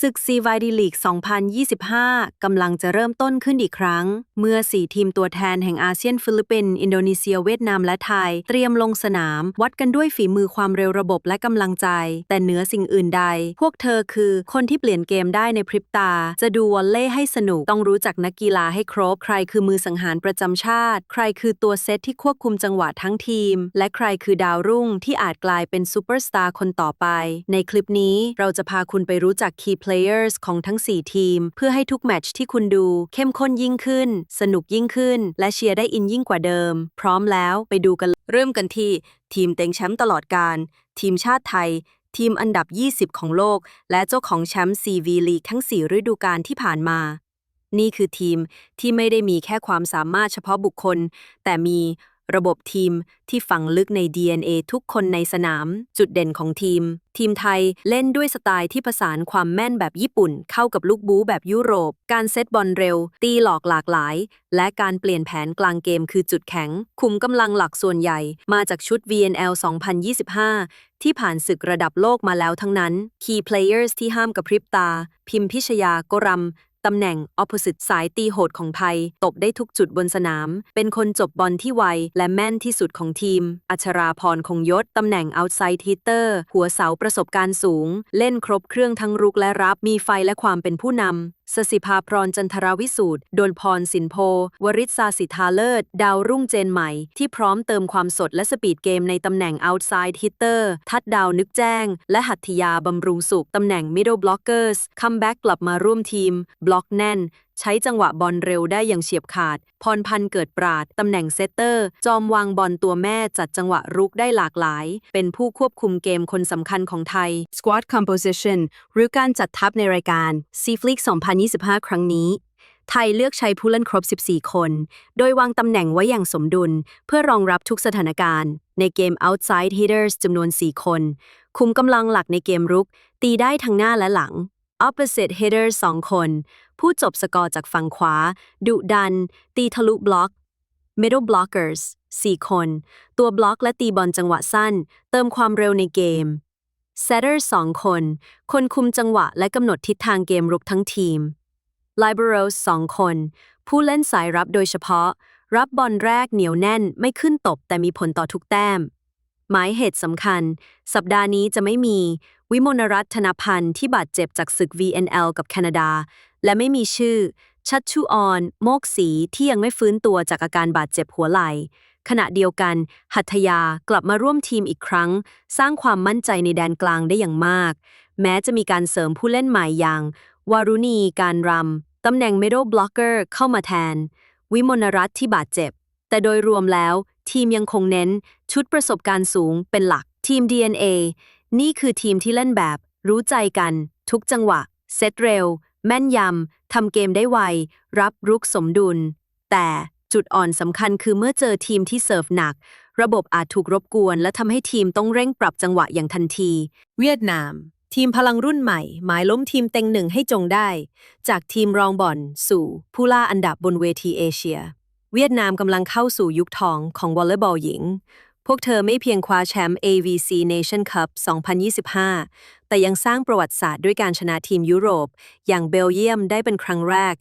ศึกซีไวดีลีก 2025 กำลังจะเริ่มต้นขึ้นอีกครั้ง เมื่อ 4 ทีมตัวแทนแห่งอาเซียนฟิลิปปินส์อินโดนีเซียเวียดนามและไทย เตรียมลงสนาม วัดกันด้วยฝีมือความเร็วระบบและกำลังใจ แต่เหนือสิ่งอื่นใด พวกเธอคือคนที่เปลี่ยนเกมได้ในพริบตา จะดูวอลเล่ให้สนุกต้องรู้จักนักกีฬาให้ครบ ใครคือมือสังหารประจำชาติ ใครคือตัวเซตที่ควบคุมจังหวะทั้งทีม และใครคือดาวรุ่งที่อาจกลายเป็นซูเปอร์สตาร์คนต่อไป ในคลิปนี้เราจะพาคุณไปรู้จัก Key Players ของทั้ง 4 ทีม เพื่อให้ทุกแมตช์ที่คุณดู เข้มข้นยิ่งขึ้น สนุกยิ่งขึ้น และเชียร์ได้อินยิ่งกว่าเดิม พร้อมแล้วไปดูกัน เริ่มกันที่ ทีมเต็งแชมป์ตลอดการ ทีมชาติไทย ทีมอันดับ 20 ของโลก และเจ้าของแชมป์ CV ลีกทั้ง 4 ฤดูกาลที่ผ่านมานี่คือทีมที่ไม่ได้มีแค่ความสามารถเฉพาะบุคคล แต่มี ระบบทีมที่ฝังลึกใน DNA ทุกคนในสนาม จุดเด่นของทีม ทีมไทยเล่นด้วยสไตล์ที่ผสานความแม่นแบบญี่ปุ่น เข้ากับลูกบู๊แบบยุโรป การเซตบอลเร็ว ตีหลอกหลากหลาย และการเปลี่ยนแผนกลางเกมคือจุดแข็ง คุมกำลังหลักส่วนใหญ่ มาจากชุด VNL 2025 ที่ผ่านศึกระดับโลกมาแล้วทั้งนั้น Key Players ที่ห้ามกระพริบตา พิมพิชยากรัม ตำแหน่ง opposite สายตีโหดของไทย ตบได้ทุกจุดบนสนาม เป็นคนจบบอลที่ไว และแม่นที่สุดของทีม อัชราพรคงยศ ตำแหน่ง outside hitter หัวเสาประสบการณ์สูง เล่นครบเครื่องทั้งรุกและรับ มีไฟและความเป็นผู้นำสสิภาพรจันทราวิสูตรโดลพรสินโพ วริศาสิทธาเลิศ ดาวรุ่งเจนใหม่ ที่พร้อมเติมความสดและสปีดเกมในตำแหน่ง outside hitter ทัดดาวนึกแจ้ง และหัตถยาบำรุงสุข ตำแหน่ง middle blockers คัมแบ็กกลับมาร่วมทีมบล็อกแน่น ใช้จังหวะบอลเร็วได้อย่างเฉียบขาด พรพันธ์เกิดปราด ตำแหน่งเซตเตอร์ จอมวางบอลตัวแม่จัดจังหวะรุกได้หลากหลาย เป็นผู้ควบคุมเกมคนสำคัญของไทย Squad Composition หรือการจัดทัพในรายการ c f l i x 2025 ครั้งนี้ไทยเลือกใช้ผู้เล่นครบ 14 คน โดยวางตำแหน่งไว้อย่างสมดุล เพื่อรองรับทุกสถานการณ์ ในเกม outside hitters จำนวน 4 คน คุมกำลังหลักในเกมรุก ตีได้ทั้งหน้าและหลัง opposite hitters 2 คน ผู้จบสกอร์จากฝั่งขวา ดุดัน ตีทะลุบล็อก middle blockers 4 คน ตัวบล็อกและตีบอลจังหวะสั้น เติมความเร็วในเกม setter 2 คน คนคุมจังหวะและกำหนดทิศทางเกมรุกทั้งทีม liberos 2 คน ผู้เล่นสายรับโดยเฉพาะ รับบอลแรกเหนียวแน่นไม่ขึ้นตบแต่มีผลต่อทุกแต้ม หมายเหตุสำคัญ สัปดาห์นี้จะไม่มี วิมลรัตน์ธนพันธ์ที่บาดเจ็บจากศึก VNL กับแคนาดา และไม่มีชื่อ ชัดชูออน โมกสีที่ยังไม่ฟื้นตัวจากอาการบาดเจ็บหัวไหล่ขณะเดียวกัน หัตยากลับมาร่วมทีมอีกครั้ง สร้างความมั่นใจในแดนกลางได้อย่างมาก แม้จะมีการเสริมผู้เล่นใหม่อย่าง วารุณีการรำ ตำแหน่ง middle blocker เข้ามาแทน วิมลรัตน์ที่บาดเจ็บ แต่โดยรวมแล้ว ทีมยังคงเน้น ชุดประสบการณ์สูงเป็นหลัก ทีม DNA นี่คือทีมที่เล่นแบบ รู้ใจกัน ทุกจังหวะ เซตเร็ว แม่นยำ ทำเกมได้ไว รับรุกสมดุล แต่จุดอ่อนสำคัญคือเมื่อเจอทีมที่เสิร์ฟหนัก ระบบอาจถูกรบกวน และทำให้ทีมต้องเร่งปรับจังหวะอย่างทันที เวียดนาม ทีมพลังรุ่นใหม่ หมายล้มทีมเต็งหนึ่งให้จงได้ จากทีมรองบอลสู่ ผู้ล่าอันดับบนเวทีเอเชีย เวียดนามกำลังเข้าสู่ยุคทองของวอลเลย์บอลหญิง พวกเธอไม่เพียงคว้าแชมป์ AVC Nation Cup 2025 แต่ยังสร้างประวัติศาสตร์ด้วยการชนะทีมยุโรป อย่างเบลเยียมได้เป็นครั้งแรก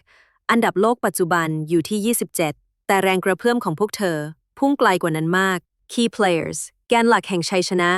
อันดับโลกปัจจุบันอยู่ที่ 27 แต่แรงกระเพื่อมของพวกเธอ พุ่งไกลกว่านั้นมาก Key Players แกนหลักแห่งชัยชนะ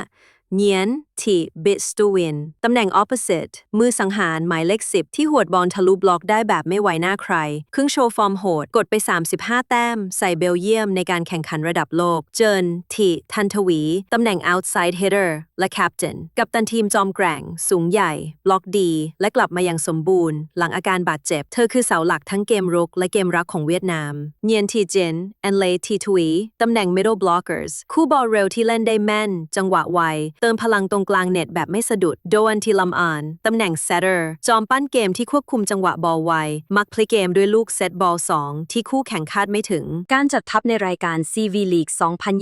เนียน ทีบิสตูวินตำแหน่ง opposite มือสังหารหมายเลข 10 ที่หวดบอลทะลุบล็อกได้แบบไม่ไวหน้าใคร ครึ่งโชว์ฟอร์มโหด กดไป 35 แต้ม ใส่เบลเยียมในการแข่งขันระดับโลก เจินทีทันทวี ตำแหน่ง outside hitter และ captain กับตันทีมจอมแกร่ง สูงใหญ่ บล็อกดี และกลับมาอย่างสมบูรณ์ หลังอาการบาดเจ็บ เธอคือเสาหลักทั้งเกมรุกและเกมรักของเวียดนามเนียนทีจินแอนเลทีทวีตำแหน่ง middle blockers คู่บอลเร็วที่เล่นได้แม่น จังหวะไว เติมพลังตรงกลางเน็ตแบบไม่สะดุด โดอันทีลัมอาน ตำแหน่ง setter จอมปั้นเกมที่ควบคุมจังหวะบอลไว มักพลิเกมด้วยลูกเซตบอล2ที่คู่แข่งคาดไม่ถึง การจัดทัพในรายการ CV League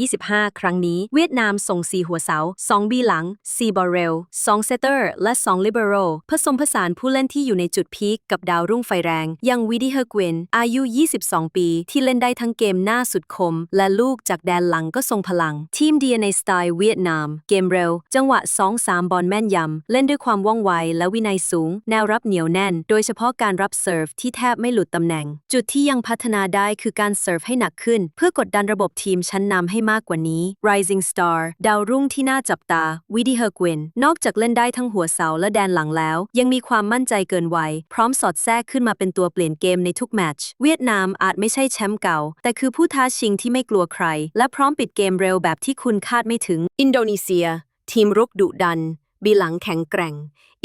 2025 ครั้งนี้ เวียดนามส่ง 4 หัวเสา 2 บีหลัง 4 บอลเร็ว2เซตเตอร์ และ 2 ลิเบโรผสมผสานผู้เล่นที่อยู่ในจุดพีคกับดาวรุ่งไฟแรงย่างวิดีเฮอร์กวินอายุ 22 ปี ที่เล่นได้ทั้งเกมหน้าสุดคม และลูกจากแดนหลังก็ทรงพลัง ทีม DNA สไตล์เวียดนาม เกมเร็ว จังหวะ2-3 บอลแม่นยำ เล่นด้วยความว่องไวและวินัยสูง แนวรับเหนียวแน่น โดยเฉพาะการรับเซิร์ฟที่แทบไม่หลุดตำแหน่ง จุดที่ยังพัฒนาได้คือการเซิร์ฟให้หนักขึ้น เพื่อกดดันระบบทีมชั้นนำให้มากกว่านี้ Rising Star ดาวรุ่งที่น่าจับตา วิดีเฮอร์กวิน นอกจากเล่นได้ทั้งหัวเสาและแดนหลังแล้ว ยังมีความมั่นใจเกินวัย พร้อมสอดแทรกขึ้นมาเป็นตัวเปลี่ยนเกมในทุกแมตช์ เวียดนามอาจไม่ใช่แชมป์เก่า แต่คือผู้ท้าชิงที่ไม่กลัวใคร และพร้อมปิดเกมเร็วแบบที่คุณคาดไม่ถึง อินโดนีเซีย ทีมรุกดุดัน บีหลังแข็งแกร่ง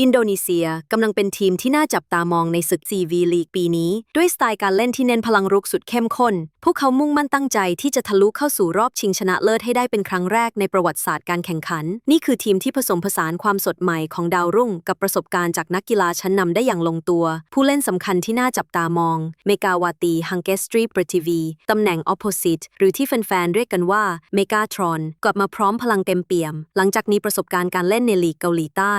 อินโดนีเซียกำลังเป็นทีมที่น่าจับตามองในศึก CV ลีกปีนี้ ด้วยสไตล์การเล่นที่เน้นพลังรุกสุดเข้มข้น พวกเขามุ่งมั่นตั้งใจที่จะทะลุเข้าสู่รอบชิงชนะเลิศให้ได้เป็นครั้งแรกในประวัติศาสตร์การแข่งขัน นี่คือทีมที่ผสมผสานความสดใหม่ของดาวรุ่ง กับประสบการณ์จากนักกีฬาชั้นนำได้อย่างลงตัว ผู้เล่นสำคัญที่น่าจับตามอง เมกาวาตีฮังเกสตรีปรทีวีตำแหน่ง opposite หรือที่แฟนๆเรียกกันว่าเมกาทรอนกลับมาพร้อมพลังเต็มเปี่ยม หลังจากนี้ประสบการณ์การเล่นในลีกเกาหลีใต้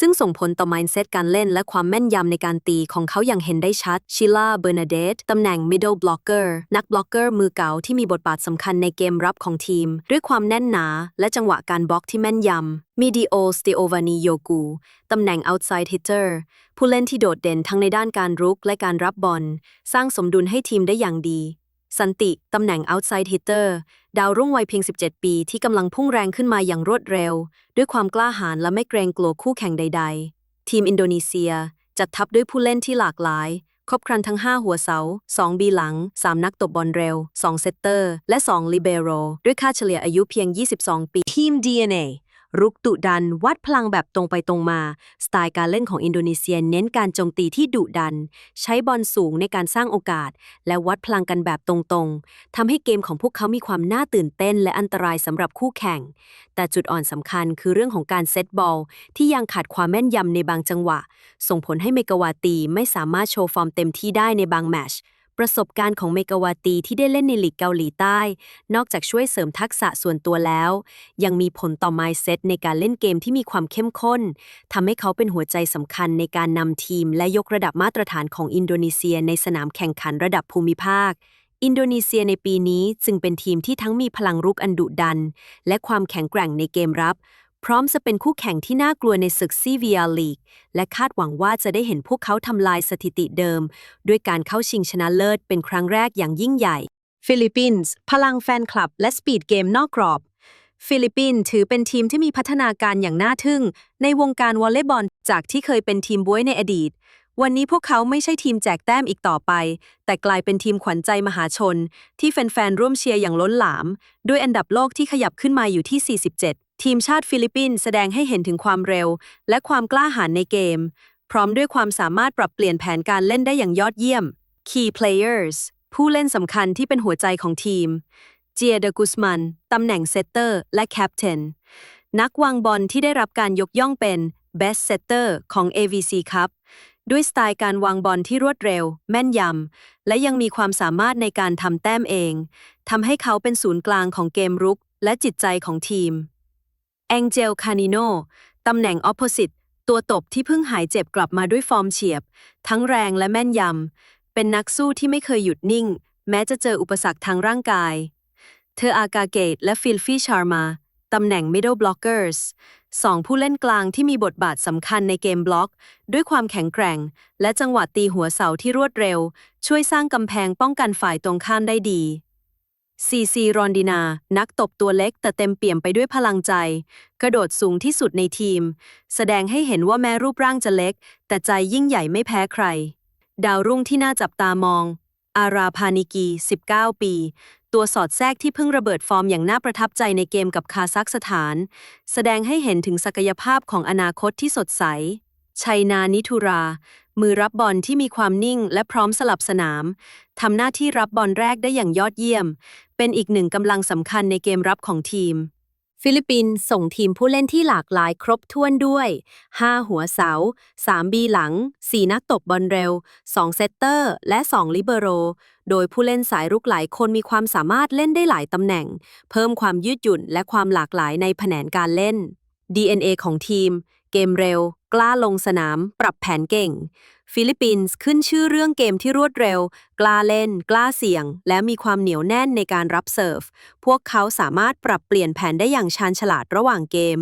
ซึ่งส่ง่งผลต่อ mindset การเล่นและความแม่นยำในการตีของเขาอย่างเห็นได้ชัดชิล่าเบอร์นาเดตตำแหน่ง middle blocker นักบล็อกเกอร์มือเก่าที่มีบทบาทสำคัญในเกมรับของทีม ด้วยความแน่นหนา และจังหวะการบล็อกที่แม่นยำมิดิโอสเตโอวานีโยกูตำแหน่ง outside hitter ผู้เล่นที่โดดเด่นทั้งในด้านการรุกและการรับบอลสร้างสมดุลให้ทีมได้อย่างดี สันติ ตำแหน่ง outside hitter ดาวรุ่งวัยเพียง 17 ปีที่กำลังพุ่งแรงขึ้นมาอย่างรวดเร็ว ด้วยความกล้าหาญและไม่เกรงกลัวคู่แข่งใด ๆ ทีมอินโดนีเซีย จัดทัพด้วยผู้เล่นที่หลากหลาย ครบครันทั้ง 5 หัวเสา 2 บีหลัง 3 นักตบบอลเร็ว 2 เซตเตอร์ และ 2 ลิเบโรด้วยค่าเฉลี่ยอายุเพียง 22 ปี ทีม DNA รุกดุดัน วัดพลังแบบตรงไปตรงมา สไตล์การเล่นของอินโดนีเซียเน้นการโจมตีที่ดุดัน ใช้บอลสูงในการสร้างโอกาส และวัดพลังกันแบบตรงๆทำให้เกมของพวกเขามีความน่าตื่นเต้น และอันตรายสำหรับคู่แข่ง แต่จุดอ่อนสำคัญคือเรื่องของการเซตบอลที่ยังขาดความแม่นยำในบางจังหวะ ส่งผลให้เมกาวาตีไม่สามารถโชว์ฟอร์มเต็มที่ได้ในบางแมช ประสบการณ์ของเมกาวาตีที่ได้เล่นในลีกเกาหลีใต้ นอกจากช่วยเสริมทักษะส่วนตัวแล้ว ยังมีผลต่อ mindset ในการเล่นเกมที่มีความเข้มข้นทำให้เขาเป็นหัวใจสำคัญในการนำทีม และยกระดับมาตรฐานของอินโดนีเซียในสนามแข่งขันระดับภูมิภาค อินโดนีเซียในปีนี้จึงเป็นทีมที่ทั้งมีพลังรุกอันดุดัน และความแข็งแกร่งในเกมรับ พร้อมจะเป็นคู่แข่งที่น่ากลัวในศึก CVR League และคาดหวังว่าจะได้เห็นพวกเขาทำลายสถิติเดิม ด้วยการเข้าชิงชนะเลิศเป็นครั้งแรกอย่างยิ่งใหญ่ ฟิลิปปินส์พลังแฟนคลับ และสปีดเกมนอกกรอบ ฟิลิปปินส์ถือเป็นทีมที่มีพัฒนาการอย่างน่าทึ่ง ในวงการวอลเลย์บอลจากที่เคยเป็นทีมบ้วยในอดีตวันนี้พวกเขาไม่ใช่ทีมแจกแต้มอีกต่อไป แต่กลายเป็นทีมขวัญใจมหาชน ที่แฟนๆ ร่วมเชียร์อย่างล้นหลาม ด้วยอันดับโลกที่ขยับขึ้นมาอยู่ที่47 ทีมชาติฟิลิปปินส์แสดงให้เห็นถึงความเร็ว และความกล้าหาญในเกม พร้อมด้วยความสามารถปรับเปลี่ยนแผนการเล่นได้อย่างยอดเยี่ยม Key Players ผู้เล่นสำคัญที่เป็นหัวใจของทีม เจียเดกุสมัน ตำแหน่งเซตเตอร์และแคปเทนนักวางบอลที่ได้รับการยกย่องเป็น Best Setter ของ AVC Cup ด้วยสไตล์การวางบอลที่รวดเร็ว แม่นยำ และยังมีความสามารถในการทำแต้มเอง ทำให้เขาเป็นศูนย์กลางของเกมรุก และจิตใจของทีม แองเจลคานิโนตำแหน่ง opposite ตัวตบที่เพิ่งหายเจ็บกลับมาด้วยฟอร์มเฉียบ ทั้งแรงและแม่นยำ เป็นนักสู้ที่ไม่เคยหยุดนิ่ง แม้จะเจออุปสรรคทางร่างกาย เธออากาเกตและฟิลฟี่ชาร์มาตำแหน่ง middle blockers สองผู้เล่นกลางที่มีบทบาทสำคัญในเกมบล็อก ด้วยความแข็งแกร่ง และจังหวะตีหัวเสาที่รวดเร็ว ช่วยสร้างกำแพงป้องกันฝ่ายตรงข้ามได้ดี ซีซีรอนดินา นักตบตัวเล็กแต่เต็มเปี่ยมไปด้วยพลังใจ กระโดดสูงที่สุดในทีม แสดงให้เห็นว่าแม้รูปร่างจะเล็ก แต่ใจยิ่งใหญ่ไม่แพ้ใคร ดาวรุ่งที่น่าจับตามอง อาราพานิกี 19 ปี ตัวสอดแทรกที่เพิ่งระเบิดฟอร์มอย่างน่าประทับใจในเกมกับคาซัคสถาน แสดงให้เห็นถึงศักยภาพของอนาคตที่สดใส ชัยนานิทุรา มือรับบอลที่มีความนิ่งและพร้อมสลับสนามทำหน้าที่รับบอลแรกได้อย่างยอดเยี่ยม เป็นอีกหนึ่งกำลังสำคัญในเกมรับของทีม ฟิลิปปินส์ส่งทีมผู้เล่นที่หลากหลายครบถ้วนด้วย 5 หัวเสา 3 บีหลัง 4 นักตบบอลเร็ว 2 เซตเตอร์ และ 2 ลิเบโร โดยผู้เล่นสายรุกหลายคนมีความสามารถเล่นได้หลายตำแหน่ง เพิ่มความยืดหยุ่นและความหลากหลายในแผนการเล่น DNA ของทีม เกมเร็ว กล้าลงสนาม ปรับแผนเก่ง ฟิลิปปินส์ขึ้นชื่อเรื่องเกมที่รวดเร็ว กล้าเล่น กล้าเสี่ยง และมีความเหนียวแน่นในการรับเซิร์ฟ พวกเขาสามารถปรับเปลี่ยนแผนได้อย่างชาญฉลาดระหว่างเกม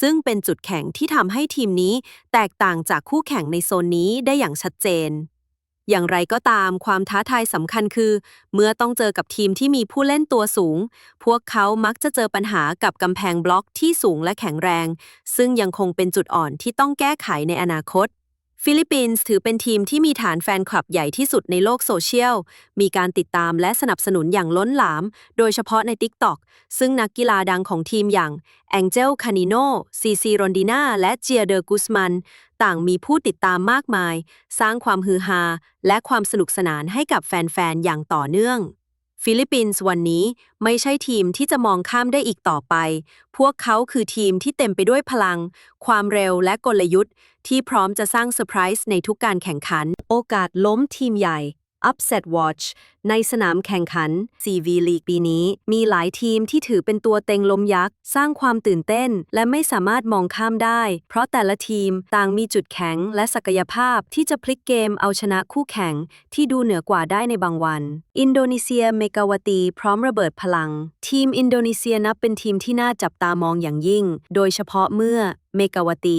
ซึ่งเป็นจุดแข็งที่ทำให้ทีมนี้ แตกต่างจากคู่แข่งในโซนนี้ได้อย่างชัดเจน อย่างไรก็ตามความท้าทายสำคัญคือ เมื่อต้องเจอกับทีมที่มีผู้เล่นตัวสูง พวกเขามักจะเจอปัญหากับกำแพงบล็อกที่สูงและแข็งแรง ซึ่งยังคงเป็นจุดอ่อนที่ต้องแก้ไขในอนาคต ฟิลิปปินส์ถือเป็นทีมที่มีฐานแฟนคลับใหญ่ที่สุดในโลกโซเชียล มีการติดตามและสนับสนุนอย่างล้นหลาม โดยเฉพาะใน TikTok ซึ่งนักกีฬาดังของทีมอย่างแองเจลคานิโนซีซีรอนดินาและเจียเดอร์กุสมัน ต่างมีผู้ติดตามมากมาย สร้างความฮือฮา และความสนุกสนานให้กับแฟน ๆ อย่างต่อเนื่อง ฟิลิปปินส์วันนี้ไม่ใช่ทีมที่จะมองข้ามได้อีกต่อไป พวกเขาคือทีมที่เต็มไปด้วยพลัง ความเร็วและกลยุทธ์ ที่พร้อมจะสร้างเซอร์ไพรส์ในทุกการแข่งขัน โอกาสล้มทีมใหญ่ Upset Watch ในสนามแข่งขัน CV League ปีนี้ มีหลายทีมที่ถือเป็นตัวเต็งลมยักษ์ สร้างความตื่นเต้น และไม่สามารถมองข้ามได้ เพราะแต่ละทีมต่างมีจุดแข็งและศักยภาพที่จะพลิกเกมเอาชนะคู่แข่ง ที่ดูเหนือกว่าได้ในบางวัน อินโดนีเซียเมกาวตี พร้อมระเบิดพลัง ทีมอินโดนีเซียนับเป็นทีมที่น่าจับตามองอย่างยิ่ง โดยเฉพาะเมื่อเมกาวตี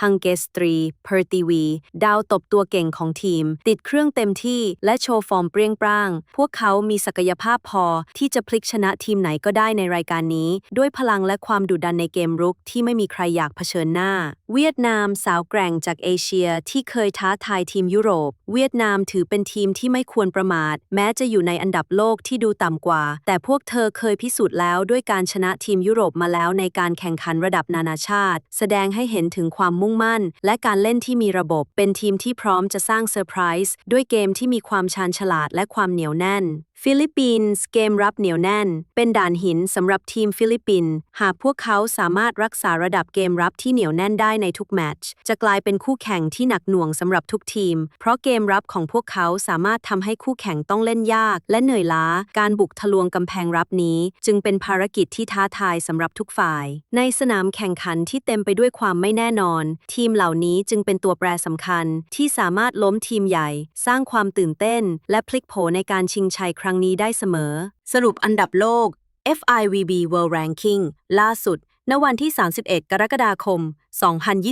ฮังเกสตรี เพอร์ตีวี ดาวตบตัวเก่งของทีม ติดเครื่องเต็มที่และโชว์ฟอร์มเปรี้ยงปร้างพวกเขามีศักยภาพพอที่จะพลิกชนะทีมไหนก็ได้ในรายการนี้ ด้วยพลังและความดุดันในเกมรุกที่ไม่มีใครอยากเผชิญหน้า เวียดนามสาวแกร่งจากเอเชียที่เคยท้าทายทีมยุโรป เวียดนามถือเป็นทีมที่ไม่ควรประมาท แม้จะอยู่ในอันดับโลกที่ดูต่ำกว่า แต่พวกเธอเคยพิสูจน์แล้วด้วยการชนะทีมยุโรปมาแล้วในการแข่งขันระดับนานาชาติ แสดงให้เห็นถึงความมุ่งมั่น และการเล่นที่มีระบบ เป็นทีมที่พร้อมจะสร้างเซอร์ไพรส์ด้วยเกมที่มีความชาญฉลาดและความเหนียวแน่น ฟิลิปปินส์เกมรับเหนียวแน่น เป็นด่านหินสำหรับทีมฟิลิปปินส์หากพวกเขาสามารถรักษาระดับเกมรับที่เหนียวแน่นได้ในทุกแมตช์จะกลายเป็นคู่แข่งที่หนักหน่วงสำหรับทุกทีม เพราะเกมรับของพวกเขาสามารถทำให้คู่แข่งต้องเล่นยาก และเหนื่อยล้า การบุกทะลวงกำแพงรับนี้ จึงเป็นภารกิจที่ท้าทายสำหรับทุกฝ่าย ในสนามแข่งขันที่เต็มไปด้วยความไม่แน่นอน ทีมเหล่านี้จึงเป็นตัวแปรสำคัญ ที่สามารถล้มทีมใหญ่ สร้างความตื่นเต้น และพลิกโผในการชิงชัยครั้งนี้ได้เสมอ สรุปอันดับโลก FIVB World Ranking ล่าสุด ณ วันที่ 31 กรกฎาคม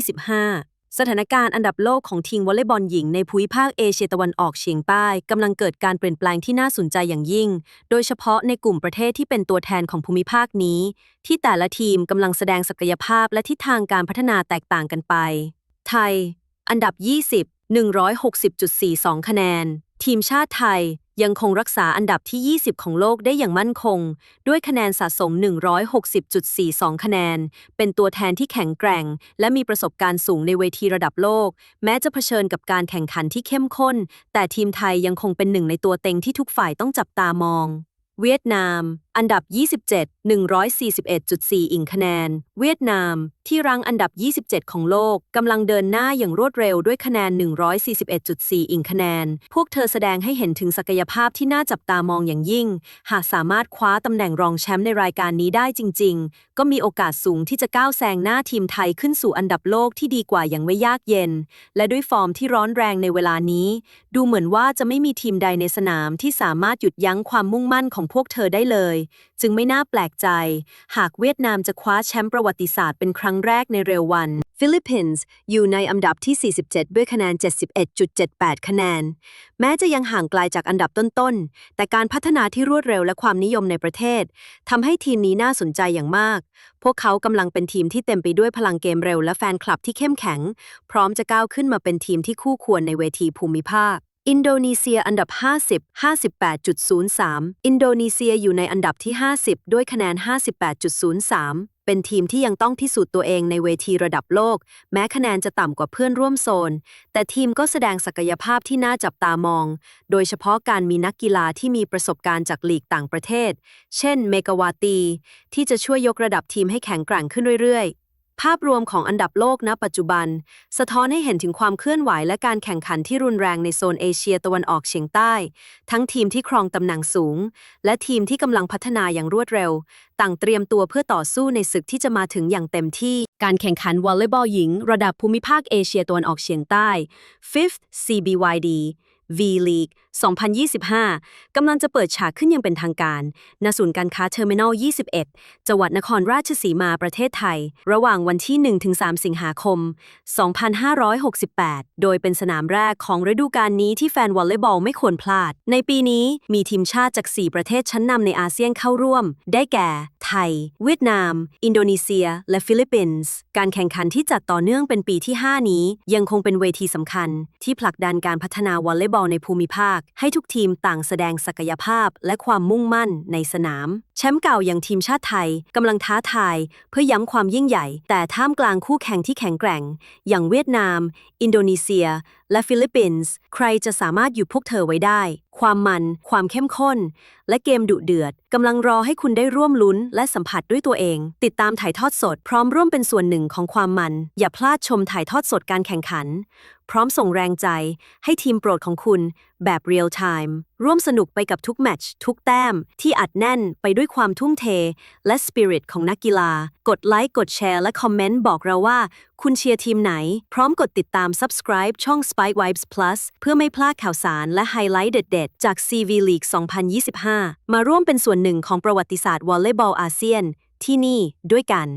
2025 สถานการณ์อันดับโลกของทีมวอลเลย์บอลหญิงในภูมิภาคเอเชียตะวันออกเฉียงใต้กำลังเกิดการเปลี่ยนแปลงที่น่าสนใจอย่างยิ่ง โดยเฉพาะในกลุ่มประเทศที่เป็นตัวแทนของภูมิภาคนี้ ที่แต่ละทีมกำลังแสดงศักยภาพและทิศทางการพัฒนาแตกต่างกันไป ไทย อันดับ 20 160.42 คะแนน ทีมชาติไทย ยังคงรักษาอันดับที่ 20 ของโลกได้อย่างมั่นคง ด้วยคะแนนสะสม 160.42 คะแนน เป็นตัวแทนที่แข็งแกร่ง และมีประสบการณ์สูงในเวทีระดับโลก แม้จะเผชิญกับการแข่งขันที่เข้มข้น แต่ทีมไทยยังคงเป็นหนึ่งในตัวเต็งที่ทุกฝ่ายต้องจับตามอง เวียดนามอันดับ 27 141.4 อิงคะแนน เวียดนาม ที่รั้งอันดับ 27 ของโลก กำลังเดินหน้าอย่างรวดเร็วด้วยคะแนน 141.4 อิงคะแนน พวกเธอแสดงให้เห็นถึงศักยภาพที่น่าจับตามองอย่างยิ่ง หากสามารถคว้าตำแหน่งรองแชมป์ในรายการนี้ได้จริง ๆ ก็มีโอกาสสูงที่จะก้าวแซงหน้าทีมไทยขึ้นสู่อันดับโลกที่ดีกว่าอย่างไม่ยากเย็น และด้วยฟอร์มที่ร้อนแรงในเวลานี้ ดูเหมือนว่าจะไม่มีทีมใดในสนามที่สามารถหยุดยั้งความมุ่งมั่นของพวกเธอได้เลยจึงไม่น่าแปลกใจ หากเวียดนามจะคว้าแชมป์ประวัติศาสตร์เป็นครั้งแรกในเร็ววัน ฟิลิปปินส์อยู่ในอันดับที่ 47 ด้วยคะแนน 71.78 คะแนน แม้จะยังห่างไกลจากอันดับต้นๆ แต่การพัฒนาที่รวดเร็วและความนิยมในประเทศทำให้ทีมนี้น่าสนใจอย่างมาก พวกเขากำลังเป็นทีมที่เต็มไปด้วยพลังเกมเร็วและแฟนคลับที่เข้มแข็ง พร้อมจะก้าวขึ้นมาเป็นทีมที่คู่ควรในเวทีภูมิภาค อินโดนีเซียอันดับ 50 58.03 อินโดนีเซียอยู่ในอันดับที่ 50 ด้วยคะแนน 58.03 เป็นทีมที่ยังต้องพิสูจน์ตัวเองในเวทีระดับโลก แม้คะแนนจะต่ำกว่าเพื่อนร่วมโซน แต่ทีมก็แสดงศักยภาพที่น่าจับตามอง โดยเฉพาะการมีนักกีฬาที่มีประสบการณ์จากลีกต่างประเทศ เช่น เมกาวาตี ที่จะช่วยยกระดับทีมให้แข็งแกร่งขึ้นเรื่อยๆ ภาพรวมของอันดับโลกณ ปัจจุบัน สะท้อนให้เห็นถึงความเคลื่อนไหวและการแข่งขันที่รุนแรงในโซนเอเชียตะวันออกเฉียงใต้ ทั้งทีมที่ครองตำแหน่งสูง และทีมที่กำลังพัฒนาอย่างรวดเร็ว ต่างเตรียมตัวเพื่อต่อสู้ในศึกที่จะมาถึงอย่างเต็มที่ การแข่งขันวอลเลย์บอลหญิง ระดับภูมิภาคเอเชียตะวันออกเฉียงใต้ 5th CBYD V League 2025 กำลังจะเปิดฉากขึ้นอย่างเป็นทางการณศูนย์การค้าเทอร์มินอล 21 จังหวัดนครราชสีมาประเทศไทย ระหว่างวันที่ 1-3 สิงหาคม 2568 โดยเป็นสนามแรกของฤดูกาลนี้ที่แฟนวอลเลย์บอลไม่ควรพลาด ในปีนี้มีทีมชาติจาก 4 ประเทศชั้นนำในอาเซียนเข้าร่วม ได้แก่ ไทย เวียดนาม อินโดนีเซีย และฟิลิปปินส์ การแข่งขันที่จัดต่อเนื่องเป็นปีที่ 5 นี้ ยังคงเป็นเวทีสำคัญ ที่ผลักดันการพัฒนาวอลเลย์บอลบอลในภูมิภาค ให้ทุกทีมต่างแสดงศักยภาพและความมุ่งมั่นในสนาม แชมป์เก่าอย่างทีมชาติไทยกำลังท้าทาย เพื่อย้ำความยิ่งใหญ่ แต่ท่ามกลางคู่แข่งที่แข็งแกร่ง อย่างเวียดนาม อินโดนีเซีย และฟิลิปปินส์ใครจะสามารถอยู่พวกเธอไว้ได้ ความมัน ความเข้มข้น และเกมดุเดือดกำลังรอให้คุณได้ร่วมลุ้น และสัมผัสด้วยตัวเอง ติดตามถ่ายทอดสด พร้อมร่วมเป็นส่วนหนึ่งของความมัน อย่าพลาดชมถ่ายทอดสดการแข่งขัน พร้อมส่งแรงใจ ให้ทีมโปรดของคุณ แบบเรียลไทม์ร่วมสนุกไปกับทุกแมตช์ทุกแต้ม ที่อัดแน่นไปด้วยความทุ่มเท และสปิริตของนักกีฬา กดไลค์ กดแชร์ และคอมเมนต์บอกเราว่า คุณเชียร์ทีมไหน พร้อมกดติดตาม subscribe ช่อง Spike Vibes Plus เพื่อไม่พลาดข่าวสารและไฮไลท์เด็ด ๆ จาก CV League 2025 มาร่วมเป็นส่วนหนึ่งของประวัติศาสตร์วอลเลย์บอลอาเซียน ที่นี่ด้วยกัน